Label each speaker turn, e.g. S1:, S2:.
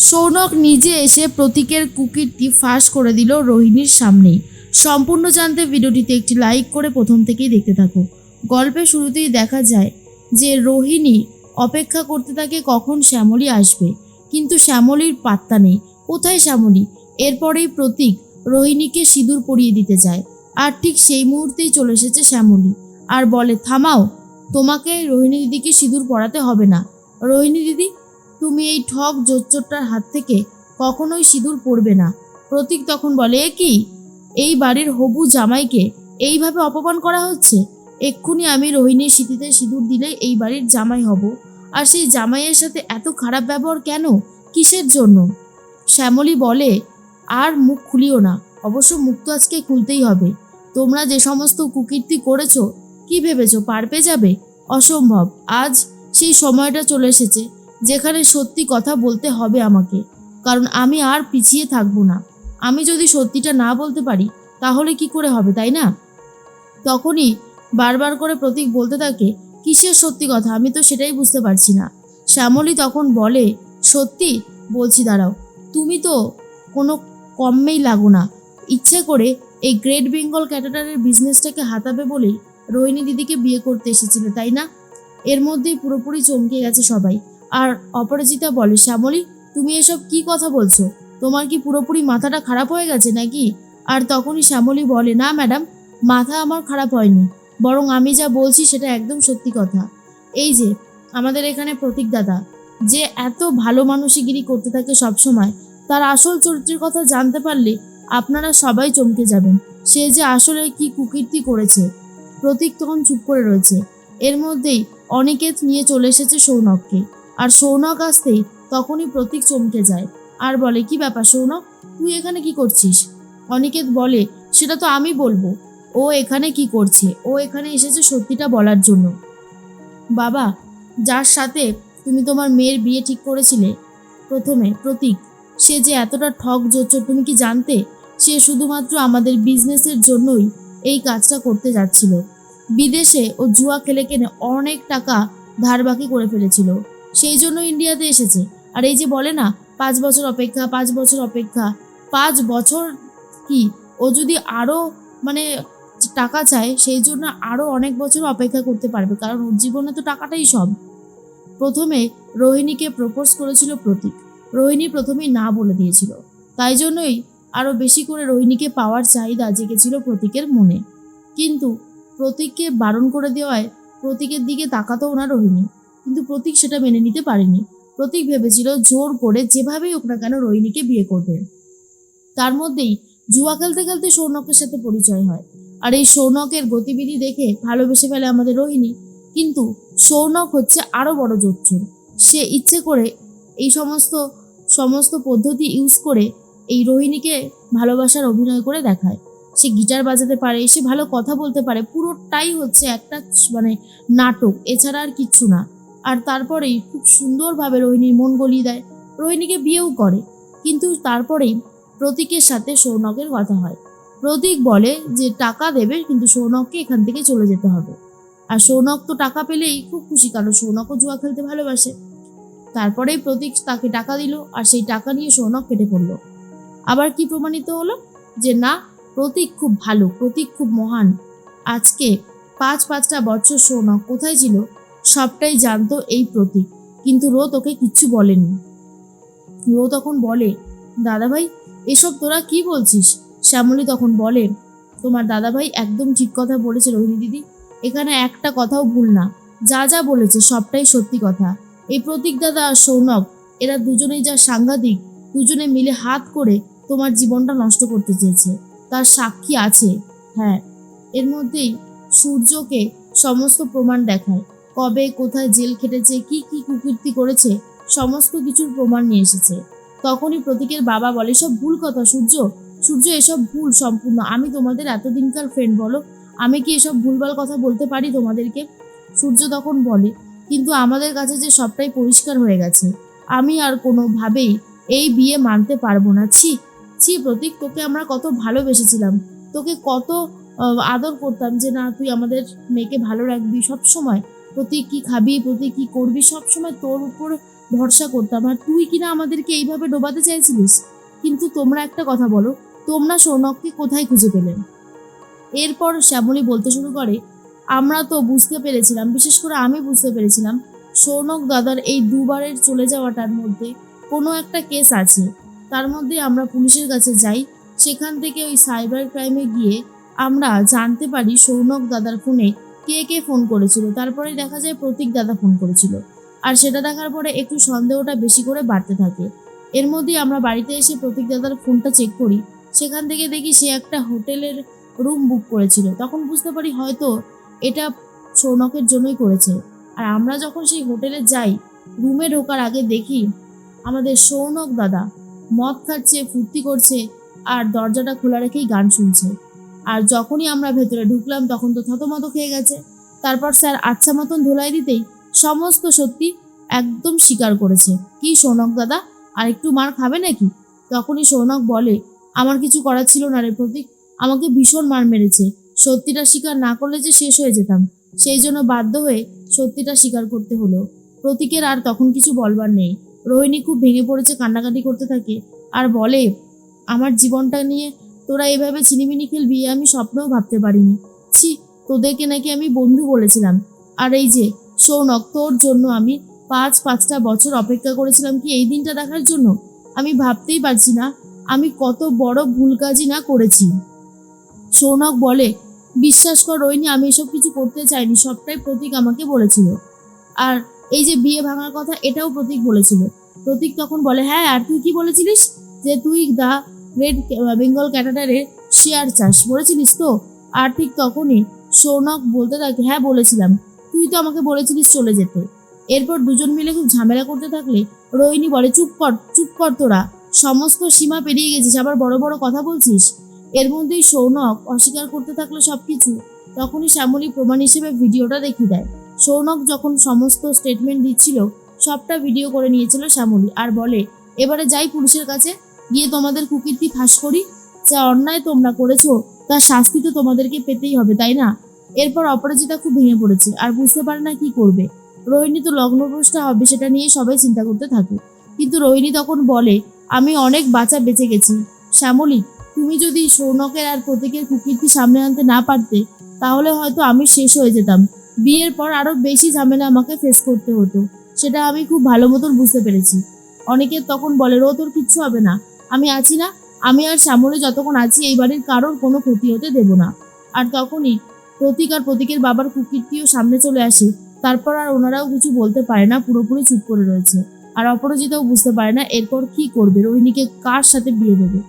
S1: সৌনক নিজে এসে প্রতীকের কুকিরটি ফাঁস করে দিল রোহিণীর সামনেই। সম্পূর্ণ জানতে ভিডিওটিতে একটি লাইক করে প্রথম থেকেই দেখতে থাকো। গল্পের শুরুতেই দেখা যায় যে রোহিণী অপেক্ষা করতে থাকে কখন শ্যামলী আসবে। কিন্তু শ্যামলীর পাত্তা নেই। কোথায় শ্যামলী? এরপরেই প্রতীক রোহিণীকে সিঁদুর পরিয়ে দিতে যায়। আর ঠিক সেই মুহূর্তেই চলে এসেছে শ্যামলী। আর বলে, থামাও, তোমাকে রোহিণী দিদিকে সিঁদুর পরাতে হবে না। রোহিণী দিদি তুমি এই ঠক জোচ্চরটার হাত থেকে কখনোই সিঁদুর পরবে না। প্রতীক তখন বলে, এ কি? এই বাড়ির হবু জামাইকে এইভাবে অপমান করা হচ্ছে? এক্ষুনি আমি রোহিণীর স্মৃতিতে সিঁদুর দিলে এই বাড়ির জামাই হব। আর সেই জামাইয়ের সাথে এত খারাপ ব্যবহার কেন? কিসের জন্য? শ্যামলী বলে, আর মুখ খুলিও না। অবশ্য মুখ তো আজকে খুলতেই হবে। তোমরা যে সমস্ত কুকীর্তি করেছ, কি ভেবেছো, পার যাবে? অসম্ভব। আজ সেই সময়টা চলে এসেছে। যেখানে সত্যি কথা বলতে হবে আমাকে, কারণ আমি আর পিছিয়ে থাকব না। আমি যদি সত্যিটা না বলতে পারি, তাহলে কি করে হবে, তাই না? তখনই বারবার করে প্রতীক বলতে থাকে, কিসের সত্যি কথা? আমি তো সেটাই বুঝতে পারছি না। শ্যামলী তখন বলে, সত্যি? বলছি, দাঁড়াও। তুমি তো কোনো কমেই লাগো না। ইচ্ছে করে এই গ্রেট বেঙ্গল ক্যাটাটারের বিজনেসটাকে হাতাবে বলেই রোহিণী দিদিকে বিয়ে করতে এসেছিলে, তাই না? এর মধ্যেই পুরোপুরি চমকে গেছে সবাই। আর অপরাজিতা বলে, শ্যামলী, তুমি এসব কি কথা বলছো? তোমার কি পুরোপুরি মাথাটা খারাপ হয়ে গেছে নাকি? আর তখনই শ্যামলী বলে, না, ম্যাডাম, মাথা আমার খারাপ হয়নি। বরং আমি যা বলছি সেটা একদম সত্যি কথা। এই যে, আমাদের এখানে প্রতীক দাদা, যে এত ভালো মানুষিগিরি করতে থাকে সবসময়, তার আসল চরিত্রের কথা জানতে পারলে আপনারা সবাই চমকে যাবেন। সে যে আসলে কি কুকীর্তি করেছে। প্রতীক তখন চুপ করে রয়েছে। এর মধ্যেই অনিকেত নিয়ে চলে এসেছে সৌনককে। আর সৌনক আসতেই তখনই প্রতীক চমকে যায়। আর বলে, কি ব্যাপার সৌনক? তুই এখানে কি করছিস? অনিকেত বলে, সেটা তো আমি বলব। ও এখানে কি করছে? ও এখানে এসেছে সত্যিটা বলার জন্য। বাবা, যার সাথে তুমি তোমার মেয়ের বিয়ে ঠিক করেছিলে, প্রথমে প্রতীক, সে যে এতটা ঠক জোচ্চর তুমি কি জানতে? সে শুধুমাত্র আমাদের বিজনেসের জন্যই এই কাজটা করতে যাচ্ছিল। বিদেশে ও জুয়া খেলে কেনে অনেক টাকা ধার বাকি করে ফেলেছিল। সেই জন্য ইন্ডিয়াতে এসেছে। আর এই যে বলে না, পাঁচ বছর অপেক্ষা, পাঁচ বছর অপেক্ষা, পাঁচ বছর কি? ও যদি আরও মানে টাকা চায়, সেই জন্য আরও অনেক বছর অপেক্ষা করতে পারবে, কারণ ওর জীবনে তো টাকাটাই সব। প্রথমে রোহিণীকে প্রপোজ করেছিল প্রতীক। রোহিণী প্রথমেই না বলে দিয়েছিল। তাই জন্যই আরও বেশি করে রোহিণীকে পাওয়ার চাহিদা জেগেছিল প্রতীকের মনে। কিন্তু প্রতীককে বারণ করে দেওয়ায় প্রতীকের দিকে তাকাতেও না রোহিণী। কিন্তু প্রতীক সেটা মেনে নিতে পারেনি। প্রতীক ভেবেছিল জোর করে যেভাবেই হোক না কেন রোহিণীকে বিয়ে করবে। তার মধ্যেই জুয়া খেলতে খেলতে সৌনকের সাথে পরিচয় হয়। আর এই সৌনকের গতিবিধি দেখে ভালোবেসে ফেলে আমাদের রোহিণী। কিন্তু সৌনক হচ্ছে আরও বড় জোচ্চুর সে ইচ্ছে করে এই সমস্ত সমস্ত পদ্ধতি ইউজ করে এই রোহিণীকে ভালোবাসার অভিনয় করে দেখায়। সে গিটার বাজাতে পারে, সে ভালো কথা বলতে পারে, পুরোটাই হচ্ছে একটা মানে নাটক। এছাড়া আর কিচ্ছু না। আর তারপরেই খুব সুন্দরভাবে রোহিণীর মন গলিয়ে দেয়। রোহিণীকে বিয়েও করে, কিন্তু তারপরেই প্রতীকের সাথে সৌনকের কথা হয়। প্রতীক বলে যে টাকা দেবে, কিন্তু সৌনককে এখান থেকে চলে যেতে হবে। আর সৌনক তো টাকা পেলেই খুব খুশি, কারণ সৌনকও জুয়া খেলতে ভালোবাসে। তারপরেই প্রতীক তাকে টাকা দিল, আর সেই টাকা নিয়ে সৌনক কেটে পড়ল। আবার কি প্রমাণিত হলো? যে না, প্রতীক খুব ভালো, প্রতীক খুব মহান। আজকে পাঁচ পাঁচটা বছর সৌনক কোথায় ছিল? সবটাই জানতো এই প্রতীক, কিন্তু রো তোকে কিচ্ছু বলেনি। রো তখন বলে, দাদাভাই, এসব তোরা কি বলছিস? শ্যামলী তখন বলে, তোমার দাদাভাই একদম ঠিক কথা বলেছে রোহিণী দিদি, এখানে একটা কথাও ভুল না। যা যা বলেছে সবটাই সত্যি কথা। এই প্রতীক দাদা আর সৌনক, এরা দুজনেই যা সাংঘাতিক, দুজনে মিলে হাত করে তোমার জীবনটা নষ্ট করতে চেয়েছে। তার সাক্ষী আছে হ্যাঁ। এর মধ্যেই সূর্যকে সমস্ত প্রমাণ দেখায়। কবে, কোথায় জেল খেটেছে, কি কি কুকীর্তি করেছে, সমস্ত কিছুর প্রমাণ নিয়ে এসেছে। তখনই প্রতীকের বাবা বলে সব ভুল কথা, সূর্য সূর্য, এসব ভুল সম্পূর্ণ। আমি তোমাদের এতদিনকার ফ্রেন্ড বলো, আমি কি এসব ভুলভাল কথা বলতে পারি তোমাদেরকে? সূর্য তখন বলে, কিন্তু আমাদের কাছে যে সবটাই পরিষ্কার হয়ে গেছে, আমি আর কোনোভাবেই এই বিয়ে মানতে পারব না। ছি ছি প্রতীক, তোকে আমরা কত ভালোবেসেছিলাম। তোকে কত আদর করতাম যে না, তুই আমাদের মেয়েকে ভালো রাখবি সব সময় প্রতীক কি খাবি প্রতীক কি করবি, সব সময় তোর উপর ভরসা করতাম আর তুই কিনা আমাদেরকে এইভাবে ডোবাতে চাইছিলিস? কিন্তু তোমরা একটা কথা বলো, তোমরা সৌনককে কোথায় খুঁজে পেলেন এরপর শ্যামলী বলতে শুরু করে, আমরা তো বুঝতে পেরেছিলাম, বিশেষ করে আমি বুঝতে পেরেছিলাম, সৌনক দাদার এই দুবারের চলে যাওয়াটার মধ্যে কোনো একটা কেস আছে। তার মধ্যে আমরা পুলিশের কাছে যাই, সেখান থেকে ওই সাইবার ক্রাইমে গিয়ে আমরা জানতে পারি সৌনক দাদার ফোনে কে কে ফোন করেছিল। তারপরে দেখা যায় প্রতীক দাদা ফোন করেছিল। আর সেটা দেখার পরে একটু সন্দেহটা বেশি করে বাড়তে থাকে। এর মধ্যেই আমরা বাড়িতে এসে প্রতীক দাদার ফোনটা চেক করি। সেখান থেকে দেখি সে একটা হোটেলের রুম বুক করেছিল। তখন বুঝতে পারি হয়তো এটা সৌনকের জন্যই করেছে। আর আমরা যখন সেই হোটেলে যাই রুমে ঢোকার আগে দেখি আমাদের সৌনক দাদা মদ খাচ্ছে, ফুর্তি করছে, আর দরজাটা খোলা রেখেই গান শুনছে। আর যখনই আমরা ভেতরে ঢুকলাম, তখন তো থতমত খেয়ে গেছে। তারপর স্যার আচ্ছা মতন ধোলাই দিতেই সমস্ত সত্যি একদম স্বীকার করেছে। কি সৌনক দাদা, আর একটু মার খাবে নাকি? তখনই সৌনক বলে, আমার কিছু করার ছিল না রে প্রতীক, আমাকে ভীষণ মার মেরেছে। সত্যিটা স্বীকার না করলে যে শেষ হয়ে যেতাম। সেই জন্য বাধ্য হয়ে সত্যিটা স্বীকার করতে হলো। প্রতীকের আর তখন কিছু বলবার নেই। রোহিণী খুব ভেঙে পড়েছে, কান্নাকাটি করতে থাকে। আর বলে, আমার জীবনটা নিয়ে তোরা এভাবে ছিনিমিনি খেলবি আমি স্বপ্নেও ভাবতে পারিনি। ছি, তোদেরকে নাকি আমি বন্ধু বলেছিলাম। আর এই যে সৌনক তোর জন্য আমি পাঁচ, পাঁচটা বছর অপেক্ষা করেছিলাম কি এই দিনটা দেখার জন্য? আমি ভাবতেই পারছি না, আমি কত বড় ভুল কাজই না করেছি। সৌনক বলে, বিশ্বাস কর রোহিণী, আমি এসব কিছু করতে চাইনি, সবটাই প্রতীক আমাকে বলেছিল। আর এই যে বিয়ে ভাঙার কথা, এটাও প্রতীক বলেছিল। প্রতীক তখন বলে হ্যাঁ আর তুই কি বলেছিলিস? যে তুই দা রেড বেঙ্গল ক্যাটাটারের শেয়ার চাস, বলেছিলিস তো? আর ঠিক তখনই সৌনক বলতে থাকে হ্যাঁ বলেছিলাম। তুই তো আমাকে বলেছিলিস চলে যেতে। এরপর দুজন মিলে খুব ঝামেলা করতে থাকলে রোহিণী বলে, চুপ কর চুপ কর তোরা। সমস্ত সীমা পেরিয়ে গেছিস, আবার বড় বড় কথা বলছিস? এর মধ্যেই সৌনক অস্বীকার করতে থাকল সবকিছু। তখনই শ্যামলী প্রমাণ হিসেবে ভিডিওটা দেখিয়ে দেয়। সৌনক যখন সমস্ত স্টেটমেন্ট দিচ্ছিল, সবটা ভিডিও করে নিয়েছিল শ্যামলী। আর বলে, এবারে যাই পুলিশের কাছে গিয়ে তোমাদের কুকীর্তি ফাঁস করি। যা অন্যায় তোমরা করেছ তার শাস্তি তো তোমাদেরকে পেতেই হবে, তাই না? এরপর অপরাজিতা খুব ভেঙে পড়েছে, আর বুঝতে পারে না কি করবে। রোহিণী তো লগ্নপ্রষ্ঠা হবে, সেটা নিয়ে সবাই চিন্তা করতে থাকে। কিন্তু রোহিণী তখন বলে, আমি অনেক বাঁচা বেঁচে গেছি। শ্যামলী, তুমি যদি সৌনকের আর প্রতীকের কুকীর্তি সামনে আনতে না পারতে, তাহলে হয়তো আমি শেষ হয়ে যেতাম। বিয়ের পর আরও বেশি ঝামেলা আমাকে ফেস করতে হতো। সেটা আমি খুব ভালো মতন বুঝতে পেরেছি। অনেকে তখন বলে, রো, তোর কিচ্ছু হবে না। আমি আছি না, আমি আর শ্যামলে যতক্ষণ আছি এই বাড়ির কারোর কোনো ক্ষতি হতে দেব না। আর তখনই প্রতীক আর প্রতীকের বাবার কুকীর্তিও সামনে চলে আসে, তারপর আর ওনারাও কিছু বলতে পারে না, পুরোপুরি চুপ করে রয়েছে। আর অপরাজিতাও বুঝতে পারে না এরপর কি করবে, রোহিণীকে কার সাথে বিয়ে দেবে?